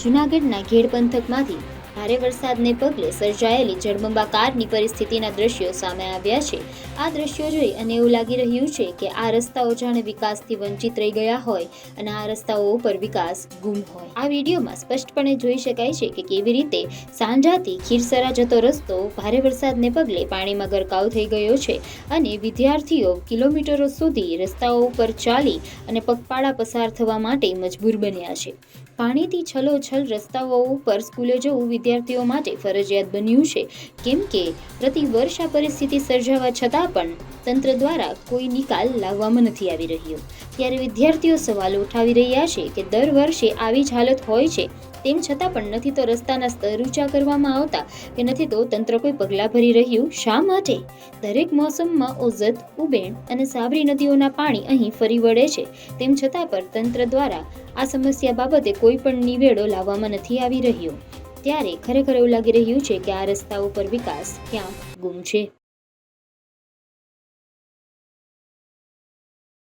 જૂનાગઢના ઘેડ પંથકમાંથી ભારે વરસાદને પગલે સર્જાયેલી જળબંબાકારની પરિસ્થિતિના દ્રશ્યો સામે આવ્યા છે. આ દ્રશ્યો જોઈ અને એવું લાગી રહ્યું છે કે આ રસ્તાઓ જાણે વિકાસથી વંચિત રહી ગયા હોય અને આ રસ્તાઓ ઉપર વિકાસ ગુમ હોય. આ વિડીયોમાં સ્પષ્ટપણે જોઈ શકાય છે કે કેવી રીતે સાંજાથી ખીરસરા જતો રસ્તો ભારે વરસાદને પગલે પાણીમાં ગરકાવ થઈ ગયો છે અને વિદ્યાર્થીઓ કિલોમીટરો સુધી રસ્તાઓ ઉપર ચાલી અને પગપાળા પસાર થવા માટે મજબૂર બન્યા છે. પાણીથી છલોછલ રસ્તાઓ ઉપર સ્કૂલે જવું વિદ્યાર્થીઓ માટે ફરજિયાત બન્યું છે. કેમ કે પ્રતિ વર્ષ આ પરિસ્થિતિ સર્જાવા છતાં પણ તંત્ર દ્વારા કોઈ નિકાલ લાવવામાં નથી આવી રહ્યો. ત્યારે વિદ્યાર્થીઓ સવાલ ઉઠાવી રહ્યા છે કે દર વર્ષે આવી જ હાલત હોય છે. તેમ છતાં પણ નથી તો રસ્તાના સ્તર ઊંચા કરવામાં આવતા કે નથી તો તંત્ર કોઈ પગલાં ભરી રહ્યું? શા માટે? દરેક મોસમમાં ઓઝત, ઉબેણ અને સાબરી નદીઓના પાણી અહીં ફરી વળે છે. તેમ છતાં પણ તંત્ર દ્વારા આ સમસ્યા બાબતે કોઈ પણ નિવેડો લાવવામાં નથી આવી રહ્યો. ત્યારે ખરેખર એવું લાગી રહ્યું છે કે આ રસ્તા ઉપર વિકાસ ક્યાં ગુમ છે?